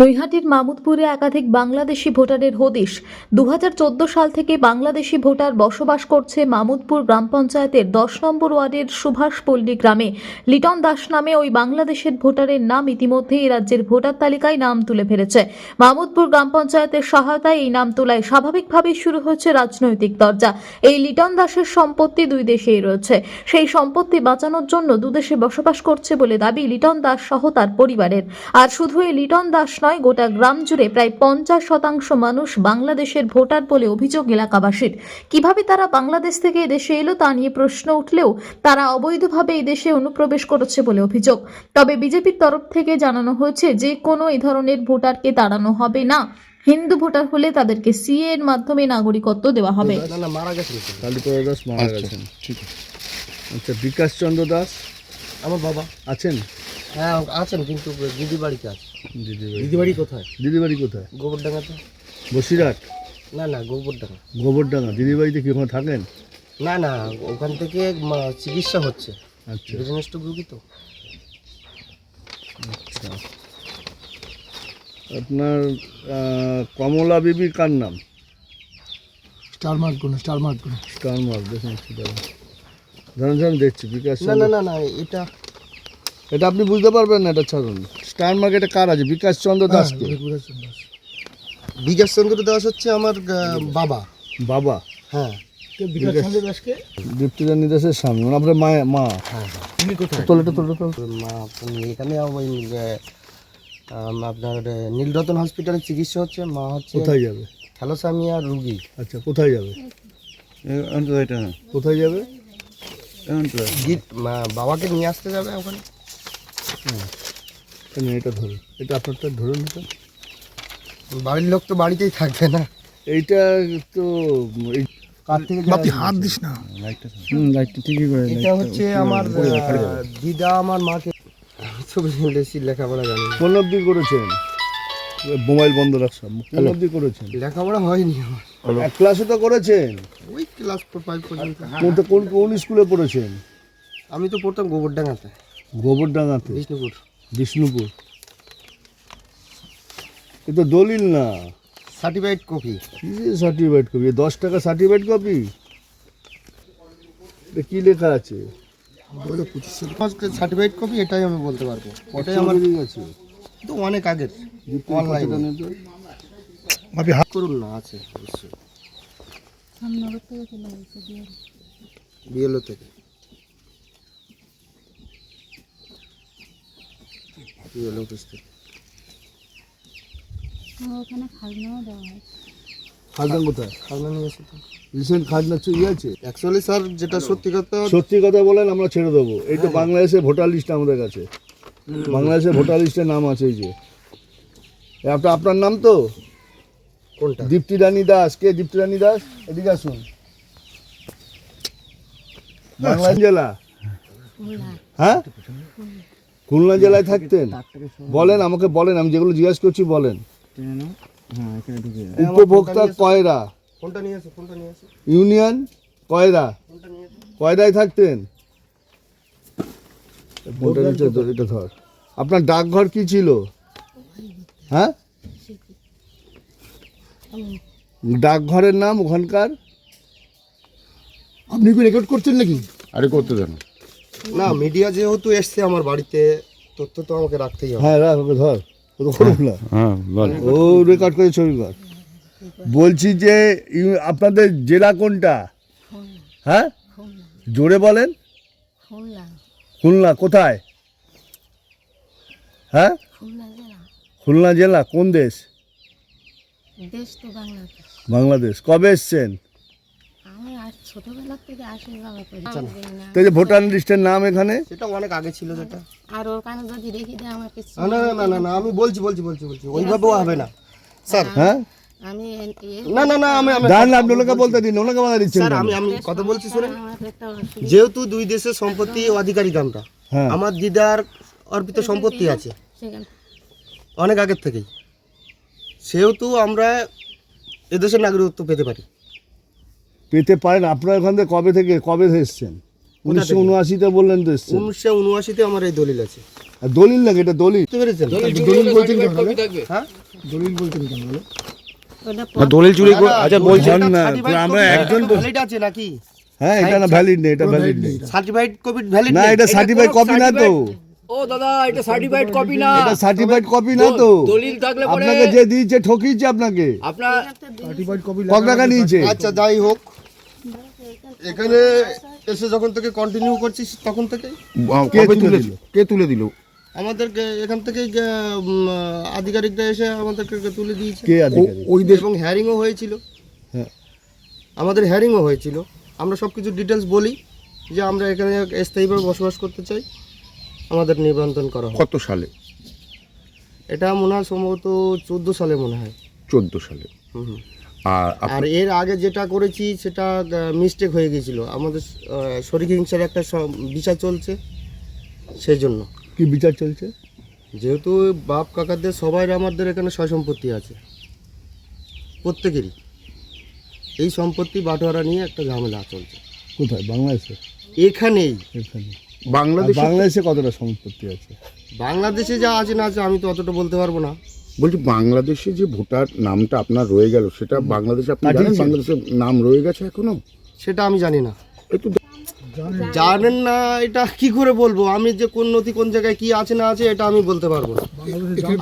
নৈহাটির মামুদপুরে একাধিক বাংলাদেশি ভোটারের হদিশ। দু সাল থেকে বাংলাদেশি ভোটার বসবাস করছে মামুদপুর গ্রাম পঞ্চায়েতের দশ নম্বর ওয়ার্ডের সুভাষপল্লী গ্রামে। লিটন দাস নামে ওই বাংলাদেশের ভোটারের নাম ইতিমধ্যেই রাজ্যের ভোটার তালিকায় নাম তুলে ফেলেছে। মামুদপুর গ্রাম পঞ্চায়েতের সহায়তায় এই নাম তোলায় স্বাভাবিকভাবেই শুরু হয়েছে রাজনৈতিক দরজা। এই লিটন দাসের সম্পত্তি দুই দেশেই রয়েছে। সেই সম্পত্তি বাঁচানোর জন্য দুদেশে বসবাস করছে বলে দাবি লিটন দাস সহ তার পরিবারের। আর শুধু এই লিটন দাস নয় গোটা গ্রাম জুড়ে প্রায় পঞ্চাশ শতাংশ মানুষ বাংলাদেশের ভোটার বলে অভিযোগ এলাকাবাসীর। কীভাবে তারা বাংলাদেশ থেকে এদেশে এলো তা নিয়ে প্রশ্ন উঠলেও তারা অবৈধভাবে এই দেশে অনুপ্রবেশ করেছে বলে অভিযোগ। তবে বিজেপির তরফ থেকে জানানো হয়েছে যে কোনো এই ধরনের ভোটারকে তাড়ানো হবে না। হিন্দু ভোটার হলে তাদেরকে সিএ এর মাধ্যমে নাগরিকত্ব দেওয়া হবে। না না মারা গেছেন কালীপদ দাস মারা গেছেন ঠিক আচ্ছা বিকাশ চন্দ্র দাস? আমার বাবা। আছেন? হ্যাঁ আছেন কিন্তু দিদি বাড়িতে আছে। কোথায়? কোথায়? গোবরডাঙ্গাতে বসিরহাট? না না গোবরডাঙ্গা। গোবরডাঙ্গা। কি ওখানে থাকেন? না না ওখান থেকে চিকিৎসা হচ্ছে। আচ্ছা। বিজনেস টু রুগী তো। আচ্ছা। আপনার কমলা বিবি কার নাম? স্টার মার্ক স্টার মার্কগুলো। স্টার মার্ক দেখুন একটু দাঁড়ান ধরুন ধরুন দেখছি বিকাশ না না না না এটা এটা আপনি বুঝতে পারবেন না এটা ছাড়ুন। স্টার মার্কেটে কার আছে? বিকাশ চন্দ্র দাসকে বিকাশ চন্দ্র দাস। হচ্ছে আমার বাবা। বাবা? হ্যাঁ। বিকাশ চন্দ্র দাসকে দীপ্তিরানী দাসের স্বামী। মানে আপনার মা মা। হ্যাঁ হ্যাঁ। তুমি কোথায়? তোলে তোলে তোলে মা এখানে ওই আপনার নীলরতন হসপিটালে চিকিৎসা হচ্ছে। মা হচ্ছে কোথায় যাবে? থ্যালোসামিয়া রুগী। আচ্ছা কোথায় যাবে? কোথায় যাবে? বাবাকে নিয়ে আসতে যাবে ওখানে। কেন এটা ধরুন। এটা আপনারটা ধরুন এটা। বাড়ির লোক তো বাড়িতেই থাকবে না। এইটা তো এই কার থেকে বাপি হাত দিস না। এটা হচ্ছে আমার দিদা আমার মাকে। লেখাপড়া জানি না। কোন অবধি করেছেন? মোবাইল বন্ধ রাখলাম কোন অবধি করেছেন? লেখাপড়া হয়নি আমার। এক ক্লাসে তো করেছেন? ওই ক্লাস ফোর ফাইভ পর্যন্ত। কোন কোন কোন স্কুলে পড়েছেন? আমি তো পড়তাম গোবরডাঙ্গাতে। গোবরডাঙ্গাতে? বিষ্ণুপুর। বিষ্ণুপুর। এ তো দলিল না। সার্টিফাইড কপি কি সার্টিফিকেট কপি দশ টাকা সার্টিফাইড কপি কি লেখা আছে? সার্টিফাইড কপি এটাই আমি বলতে পারব। ওটাই আমার গেছে তো অনেক আগের। অনলাইন বাপি হাত করুন না আছে অবশ্যই। বিএলও থেকে। বিএলও অফিস থেকে ওখানে খাজনাও দেওয়া হয়। খাজনা কোথায়? খাজনা নিয়ে এসে তো রিসেন্ট খাজনা চুরি আছে? অ্যাকচুয়ালি স্যার যেটা সত্যি কথা সত্যি কথা বলেন আমরা ছেড়ে দেবো। এই তো বাংলাদেশে ভোটার লিস্ট আমাদের কাছে। বাংলাদেশে ভোটার লিস্টে নাম আছে এই যে। আপনার আপনার নাম তো? কোনটা? দীপ্তি রানী দাস। কে দীপ্তি রানী দাস? এদিকে আসুন। বাংলাদেশ জেলা হ্যাঁ? খুলনা জেলায় থাকতেন? বলেন আমাকে বলেন আমি যেগুলো জিজ্ঞাসা করছি বলেন। উপভোক্তা কয়রা? আসো কোনটা নিয়ে আসো ইউনিয়ন কয়রা? কোনটা নিয়ে আসো কয়দায় থাকতেন? ফোনটা নিচে ধর, এটা ধর। আপনার ডাকঘর কি ছিল? হ্যাঁ? ডাকঘরের নাম ওখানকার? আপনি কি রেকর্ড করছেন নাকি? আরে করতে দেন। না মিডিয়া যেহেতু এসছে আমার বাড়িতে তথ্য তো আমাকে রাখতেই হবে। হ্যাঁ রাখ ধর হ্যাঁ বল। ও রেকর্ড করে ছবি কর বলছি যে আপনাদের জেলা কোনটা? হ্যাঁ? জোরে বলেন। খুলনা। খুলনা কোথায়? হ্যাঁ? খুলনা জেলা। কোন দেশ? দেশ বাংলাদেশ। বাংলাদেশ। কবে এসছেন? তো যে ভোটার লিস্টের নাম এখানে? সেটা অনেক আগে ছিল যেটা। আর ওখানে যদি রেখে দেয় আমাকে না না না না না আমি বলছি বলছি বলছি বলছি। ওইভাবেও হবে না। স্যার হ্যাঁ? আমি না না না আমি আমি দাঁড়ান আপনি ওনাকে বলতে দিন ওনাকে বাধা দিচ্ছেন স্যার আমি আমি কথা বলছি শুনে যেহেতু দুই দেশের সম্পত্তি অধিকারী আমরা হ্যাঁ। আমার দিদার অর্পিত সম্পত্তি আছে। অনেক আগের থেকেই। সেহেতু আমরা এদেশের নাগরিকত্ব পেতে পারি। পেতে পারেন। আপনার ওখান থেকে কবে থেকে কবে এসছেন? উনিশশো উনআশিতে বললেন তো এসছেন। উনিশশো উনআশিতে আমার এই দলিল আছে। আর দলিল নাকি? এটা দলিল? পেরেছেন? দলিল বলছেন কেন হ্যাঁ দলিল বলছেন কেন বলো? দলিল চুরি করে আচ্ছা বলছেন না আমরা একজন ভ্যালিড আছে নাকি? হ্যাঁ এটা না ভ্যালিড নেই এটা ভ্যালিড নেই। সার্টিফাইড কপি ভ্যালিড না এটা সার্টিফাইড কপি না তো। ও দাদা এটা সার্টিফাইড কপি না। এটা সার্টিফাইড কপি না তো। দলিল থাকলে পরে আপনাকে যে দিয়েছে ঠকিয়েছে আপনাকে। আপনার সার্টিফাইড কপি ক টাকা নিয়েছে আচ্ছা যাই হোক। এখানে এসে যখন থেকে কন্টিনিউ করছিস তখন থেকে কে তুলে দিল? কে তুলে দিল? আমাদেরকে এখান থেকে আধিকারিকরা এসে আমাদেরকে তুলে দিয়েছে। কে ওই দেশ এবং হ্যারিংও হয়েছিল। হ্যাঁ। আমাদের হ্যারিংও হয়েছিল। আমরা সব কিছু ডিটেলস বলি যে আমরা এখানে স্থায়ীভাবে বসবাস করতে চাই। আমাদের নিবন্ধন করা কত সালে? এটা মনে হয় সম্ভবত চোদ্দ সালে মনে হয়। চোদ্দ সালে। হুম হুম। আর আর এর আগে যেটা করেছি সেটা মিস্টেক হয়ে গিয়েছিল আমাদের আহ, শরীর হিংসার একটা বিচার চলছে সেই জন্য কি বিচার চলছে? যেহেতু বাপ কাকাদের সবাই আমাদের এখানে সয় সম্পত্তি আছে। প্রত্যেকেরই। এই সম্পত্তি বাটোয়ারা নিয়ে একটা ঝামেলা চলছে। কোথায়? বাংলাদেশে? এখানেই। এখানে। বাংলাদেশে কতটা সম্পত্তি আছে? বাংলাদেশে যা আছে না আছে আমি তো অতটা বলতে পারব না। বলছি বাংলাদেশে যে ভোটার নামটা আপনার রয়ে গেল সেটা বাংলাদেশে আপনি জানেন বাংলাদেশের নাম রয়ে গেছে এখনও? সেটা আমি জানি না। একটু জানেন। না এটা কি করে বলব? আমি যে কোন নথি কোন জায়গায় কি আছে না আছে এটা আমি বলতে পারব না।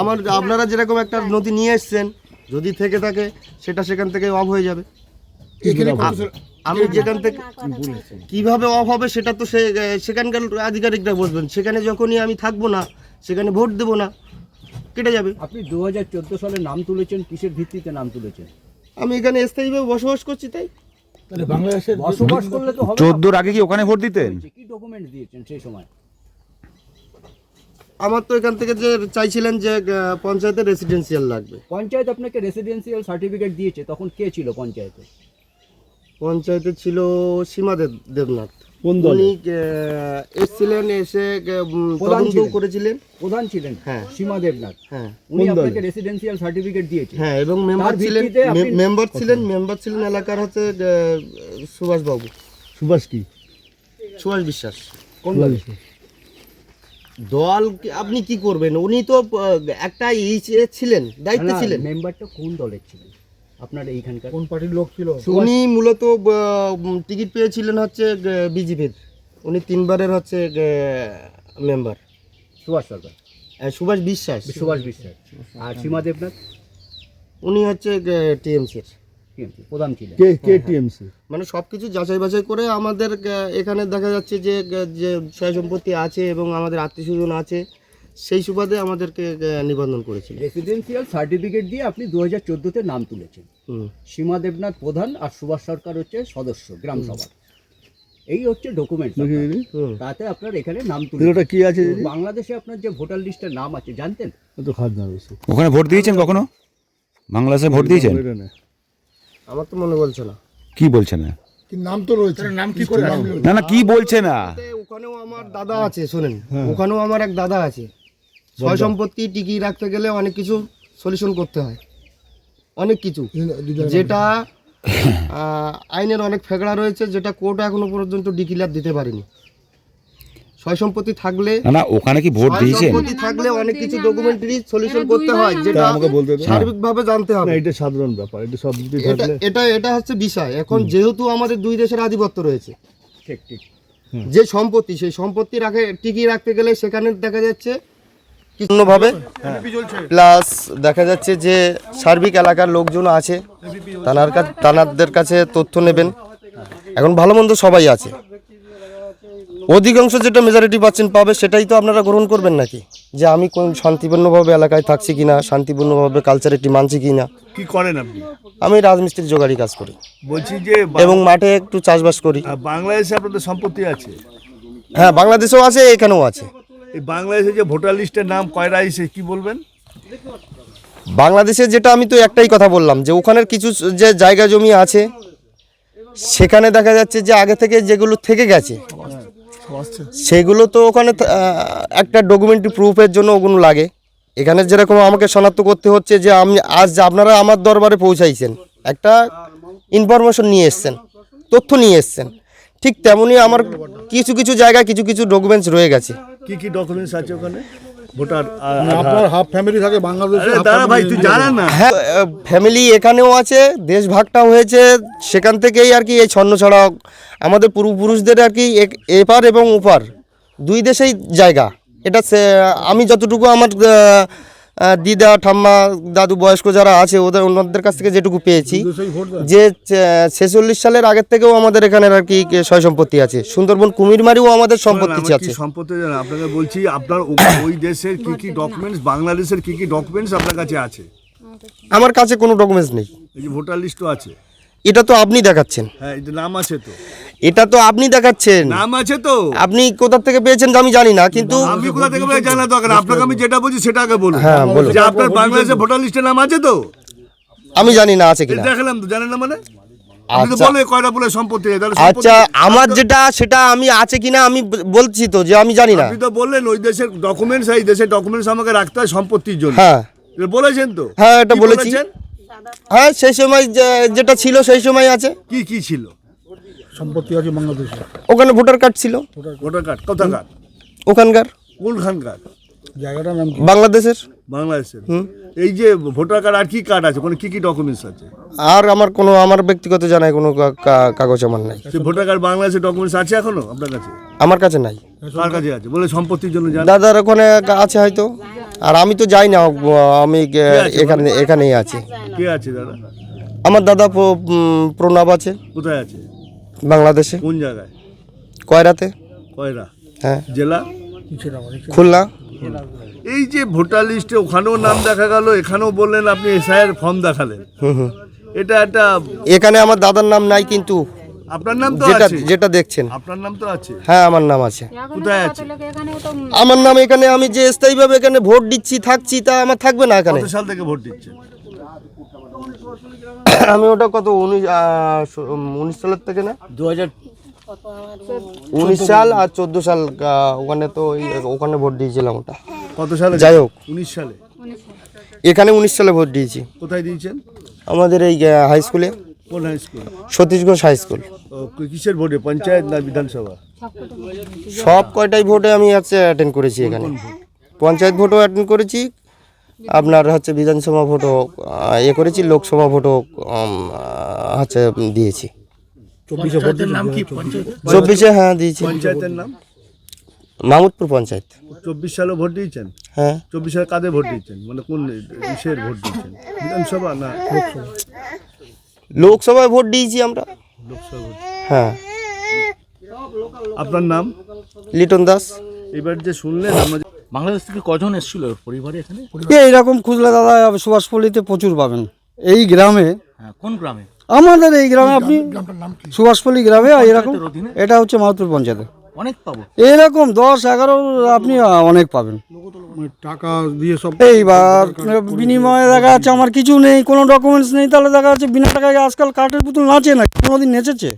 আমার আপনারা যেরকম একটা নথি নিয়ে এসছেন যদি থেকে থাকে সেটা সেখান থেকে অফ হয়ে যাবে। আমি যেখান থেকে কীভাবে অফ হবে সেটা তো সে সেখানকার আধিকারিকরা বলবেন সেখানে যখনই আমি থাকব না সেখানে ভোট দেবো না কেটে যাবে। আপনি দু হাজার চোদ্দ সালে নাম তুলেছেন কিসের ভিত্তিতে নাম তুলেছেন? আমি এখানে স্থায়ীভাবে বসবাস করছি তাই। তাহলে বাংলাদেশের বসবাস করলে তো হবে না। চোদ্দোর আগে কি ওখানে ভোট দিতেন? কি ডকুমেন্ট দিয়েছেন সেই সময়? আমার তো এখান থেকে যে চাইছিলেন যে আহ, পঞ্চায়েতের রেসিডেন্সিয়াল লাগবে। পঞ্চায়েত আপনাকে রেসিডেন্সিয়াল সার্টিফিকেট দিয়েছে তখন কে ছিল পঞ্চায়েতে? পঞ্চায়েতে ছিল সীমা দেব- দেবনাথ। কোন উনি এসছিলেন এসে তদন্ত করেছিলেন। প্রধান ছিলেন? হ্যাঁ। সীমা দেবনাথ। হ্যাঁ। উনি আপনাকে রেসিডেন্সিয়াল সার্টিফিকেট দিয়েছে হ্যাঁ এবং মেম্বার ছিলেন মেম্বার ছিলেন মেম্বার ছিলেন এলাকার হচ্ছে আহ, সুভাষবাবু। সুভাষ কি? সুভাষ বিশ্বাস। কোন দলে? দল আপনি কি করবেন? উনি তো একটা ই ছে- ছিলেন দায়িত্বে ছিলেন। মেম্বারটা কোন দলের ছিলেন? আপনার এইখানকার? কোন পার্টির লোক ছিল? উনি মূলত টিকিট পেয়েছিলেন হচ্ছে বিজেপির উনি তিনবারের হচ্ছে মেম্বার। সুভাষ সরকার। সুভাষ বিশ্বাস। সুভাষ বিশ্বাস। আর সীমা দেবনাথ? উনি হচ্ছে টিএমসির। কি প্রধান ছিলেন। কে কে টিএমসি? মানে সব কিছু যাচাই বাছাই করে আমাদের এখানে দেখা যাচ্ছে যে যে সয় সম্পত্তি আছে এবং আমাদের আত্মীয় স্বজন আছে সেই সুবাদে আমাদেরকে নিবন্ধন করেছিল রেসিডেন্সিয়াল সার্টিফিকেট দিয়ে আপনি দু হাজার চোদ্দোতে নাম তুলেছেন। সীমা দেবনাথ প্রধান আর সুভাষ সরকার হচ্ছে সদস্য গ্রাম সভার। এই হচ্ছে ডকুমেন্ট তাতে আপনার এখানে নাম তুলে কি আছে? বাংলাদেশে আপনার যে ভোটার লিস্টের নাম আছে জানতেন? তো ওখানে ভোট দিয়েছেন কখনো? বাংলাদেশে ভোট দিয়েছেন? আমার তো মনে বলছে না। কি বলছে না? কি নাম তো রয়েছে। নাম কি করে না না কি বলছে না? ওখানেও আমার দাদা আছে শোনেন। ওখানেও আমার এক দাদা আছে। সয় সম্পত্তি টিকিয়ে রাখতে গেলে অনেক কিছু সলিউশন করতে হয়। অনেক কিছু। যেটা আইনের অনেক ফেকড়া রয়েছে যেটা কোর্ট এখনও পর্যন্ত ডিক্লিয়ার দিতে পারেনি। সয় সম্পত্তি থাকলে না না ওখানে কি ভোট দিয়েছেন? সম্পত্তি থাকলে অনেক কিছু ডকুমেন্টারি সলিউশন করতে হয় যেটা আমাকে বলতে দাও। সার্বিকভাবে জানতে না হবে। এটা সাধারণ ব্যাপার এটা সব থাকলে এটা এটা হচ্ছে বিষয়। এখন যেহেতু আমাদের দুই দেশের আধিপত্য রয়েছে ঠিক ঠিক। যে সম্পত্তি সেই সম্পত্তি রাখে টিকিয়ে রাখতে গেলে সেখানে দেখা যাচ্ছে অন্যভাবে প্লাস দেখা যাচ্ছে যে সার্বিক এলাকার লোকজন আছে। তানার কাছে তানাদের কাছে তথ্য নেবেন। এখন ভালো মন্দ সবাই আছে। অধিকাংশ যেটা মেজরিটি পাচ্ছেন পাবে সেটাই তো আপনারা গ্রহণ করবেন নাকি? যে আমি কোন শান্তিপূর্ণভাবে এলাকায় থাকছি কিনা শান্তিপূর্ণভাবে কালচার একটি মানছি কিনা? কি করেন আপনি? আমি রাজমিস্ত্রির জোগাড়ি কাজ করি। বলছি যে এবং মাঠে একটু চাষবাস করি। বাংলাদেশে আপনাদের সম্পত্তি আছে? হ্যাঁ বাংলাদেশেও আছে এখানেও আছে। এই বাংলাদেশে যে ভোটার লিস্টের নাম কয়রা আইসে কি বলবেন? বাংলাদেশে যেটা আমি তো একটাই কথা বললাম, যে ওখানের কিছু যে জায়গা জমি আছে, সেখানে দেখা যাচ্ছে যে আগে থেকে যেগুলো থেকে গেছে, সেগুলো তো ওখানে একটা ডকুমেন্টারি প্রুফের জন্য ওগুলো লাগে। এখানে যেরকম আমাকে শনাক্ত করতে হচ্ছে যে আমি আজ আপনারা আমার দরবারে পৌঁছাইছেন, একটা ইনফরমেশন নিয়ে এসছেন, তথ্য নিয়ে এসছেন। ঠিক তেমনই আমার কিছু কিছু জায়গায় কিছু কিছু ডকুমেন্টস রয়ে গেছে। কি কি ডকুমেন্টস আছে ওখানে? ভোটার মানে আপনার হাফ ফ্যামিলি থাকে বাংলাদেশে দাঁড়া ভাই তুই জানা না। হ্যাঁ ফ্যামিলি এখানেও আছে দেশ ভাগটাও হয়েছে সেখান থেকেই আর কি এই ছন্ন ছড়া আমাদের পূর্বপুরুষদের আর কি এপার এবং ওপার দুই দেশেই জায়গা। এটা আমি যতটুকু আমার দিদা ঠাম্মা দাদু বয়স্ক যারা আছে ওদের অন্যদের কাছ থেকে যেটুকু পেয়েছি। যে ছেচল্লিশ সালের আগের থেকেও আমাদের এখানে আর কি সয় সম্পত্তি আছে। সুন্দরবন কুমিরমারিও আমাদের সম্পত্তি আছে। সম্পত্তি আপনাকে বলছি আপনার ওই দেশের কি কি ডকুমেন্টস বাংলাদেশের কি কি ডকুমেন্টস আপনার কাছে আছে? আমার কাছে কোনো ডকুমেন্টস নেই। এই যে ভোটার লিস্টও আছে। এটা তো আপনি দেখাচ্ছেন। হ্যাঁ যে নাম আছে তো। এটা তো আপনি দেখাচ্ছেন। নাম আছে তো। আপনি কোথা থেকে পেয়েছেন আমি জানি না কিন্তু আমি কোথা থেকে বলে জানা দরকার আপনাকে আমি যেটা বলছি সেটা আগে বলুন। হ্যাঁ, বলুন। যে আপনার বাংলাদেশের ভোটার লিস্টের নাম আছে তো? আমি জানি না আছে কিনা। দেখালাম তো জানেন না মানে? আচ্ছা। আচ্ছা আমার যেটা সেটা আমি আছে কিনা আমি বলছি তো যে আমি জানি না। আপনি তো বললেন ওই দেশের ডকুমেন্টস এই দেশের ডকুমেন্টস আমাকে রাখতে হয় সম্পত্তির জন্য। হ্যাঁ। বলেছেন তো? হ্যাঁ, এটা বলেছি। বলেছেন? হ্যাঁ সেই সময় যেটা ছিল সেই সময় আছে। কি কি ছিল? সম্পত্তি আছে বাংলাদেশে। ওখানে ভোটার কার্ড ছিল। ভোটার কার্ড কোথাকার? ওখানকার। কোনখানকার? জায়গাটার নাম বাংলাদেশের। বাংলাদেশের। এই যে ভোটার কার্ড আর কি কার্ড আছে? ওখানে কি কি ডকুমেন্টস আছে? আর আমার কোনো আমার ব্যক্তিগত জানায় কোনো কা- কা- কাগজ আমার নাই। সে ভোটার কার্ড বাংলাদেশের ডকুমেন্টস আছে এখনও আপনার কাছে? আমার কাছে নাই। কার কাছে আছে? বলে সম্পত্তির জন্য জান দাদার ওখানে আছে হয়তো। আর আমি তো যাই না আমি এখানে এখানেই আছি। কে আছে দাদা? আমার দাদা প্রণব আছে। কোথায় আছে? বাংলাদেশে। কোন জায়গায়? কয়রাতে? কয়রা? হ্যাঁ। জেলা? খুলনা। এই যে ভোটার লিস্টে ওখানেও নাম দেখা গেল এখানেও বললেন আপনি এসআইয়ের ফর্ম দেখালেন। এটা একটা এখানে আমার দাদার নাম নাই কিন্তু আপনার নাম তো যেটা আছে। যেটা দেখছেন। আপনার নাম তো আছে। হ্যাঁ আমার নাম আছে। কোথায় আছে? আমার নাম এখানে আমি যে স্থায়ীভাবে এখানে ভোট দিচ্ছি থাকছি তা আমার থাকবে না এখানে। কত সাল থেকে ভোট দিচ্ছেন? আমি ওটা কত উনিশ উনিশ সালের থেকে না? দু হাজার উনিশ সাল আর চোদ্দ সাল ওখানে তো ওই- ওখানে ভোট দিয়েছিলাম ওটা। কত সালে? যাই হোক। উনিশ সালে? এখানে উনিশ সালে ভোট দিয়েছি। কোথায় দিয়েছেন? আমাদের এই হাই স্কুলে কোন high school Satish Ghosh high school ও, কিসের ভোটে? পঞ্চায়েত না বিধানসভা? সব কয়টাই ভোটে আমি হচ্ছে অ্যাটেন্ড করেছি এখানে। পঞ্চায়েত ভোটও অ্যাটেন্ড করেছি আপনার হচ্ছে বিধানসভা ভোটও ইয়ে করেছি লোকসভা ভোটও উম, আহ, হচ্ছে দিয়েছি। চব্বিশে ভোট নাম কি? চব্বিশে হ্যাঁ দিয়েছি। পঞ্চায়েতের নাম? মামুদপুর পঞ্চায়েত। চব্বিশ সালে ভোট দিয়েছেন? হ্যাঁ। চব্বিশ সালে কাদের ভোট দিয়েছেন? মানে কোন ইসের ভোট দিয়েছেন? বিধানসভা না? লোকসভা। লোকসভায় ভোট দিয়েছি আমরা। লোকসভা হ্যাঁ। আপনার নাম? লিটন দাস। এবার যে শুনলেন আমরা বাংলাদেশ থেকে কজন এসেছিল পরিবারে এখানে? এইরকম খুচরা দাদা সুভাষপল্লিতে প্রচুর পাবেন। এই গ্রামে হ্যাঁ কোন গ্রামে? আমাদের এই গ্রামে আপনি সুভাষপল্লী নাম কি? সুভাষপল্লি গ্রামে এরকম এটা হচ্ছে মাহতুর পঞ্চায়েতে। অনেক পাবো। এরকম দশ এগারো আপনি অনেক পাবেন। মানে টাকা দিয়ে সব এইবার বিনিময়ে দেখা যাচ্ছে আমার কিছু নেই কোনো ডকুমেন্টস নেই তাহলে দেখা যাচ্ছে বিনা টাকায় আজকাল কাঠের পুতুল নাচে না কোনোদিন নেচেছে?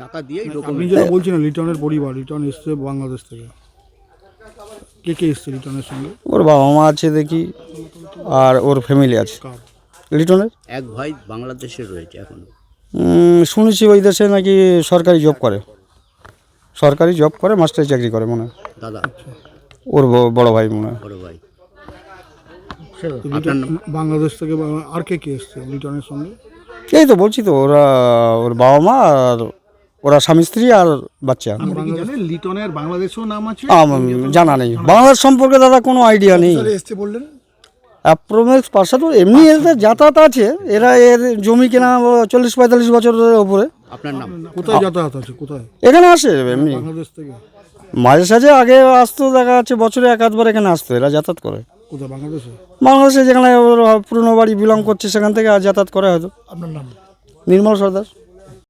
টাকা দিয়েই আপনি ডকুমেন্ট যেটা বলছিলেন লিটনের পরিবার লিটন এসছে বাংলাদেশ থেকে। কে কে এসছে লিটনের সঙ্গে? ওর বাবা মা আছে দেখি আর ওর ফ্যামিলি আছে? লিটনের এক ভাই বাংলাদেশে রয়েছে এখনও। শুনেছি ওই দেশে নাকি সরকারি জব করে। সরকারি জব করে মাস্টারি চাকরি করে মনে হয়। দাদা। ওর ব- বড় ভাই মনে হয়। বড় ভাই। তো লিটন বাংলাদেশ থেকে বা- আর কে কে এসছে লিটনের সঙ্গে? এই তো বলছি তো ওরা ওর বাবা মা আর ওরা স্বামী স্ত্রী আর বাচ্চা। লিটনের বাংলাদেশেও নাম আছে? আমার জানা নেই। বাংলাদেশ সম্পর্কে দাদা কোনো আইডিয়া নেই। এসছে বললেন? অ্যাপ্রোমেক্স তো এমনি এদের যাতায়াত আছে। এরা এর জমি কেনা চল্লিশ পঁয়তাল্লিশ বছরের ওপরে আপনার নাম? কোথায় যাতায়াত আছে? কোথায়? এখানে আসে এমনি। বাংলাদেশ থেকে? মাঝে সাঝে আগে আসতো দেখা যাচ্ছে বছরে এক আধবার এখানে আসতো এরা যাতায়াত করে। কোথায়? বাংলাদেশে? বাংলাদেশে যেখানে পুরনো বাড়ি বিলং করছে সেখান থেকে আর যাতায়াত করে হয়তো। আপনার নাম? নির্মল সর্দার।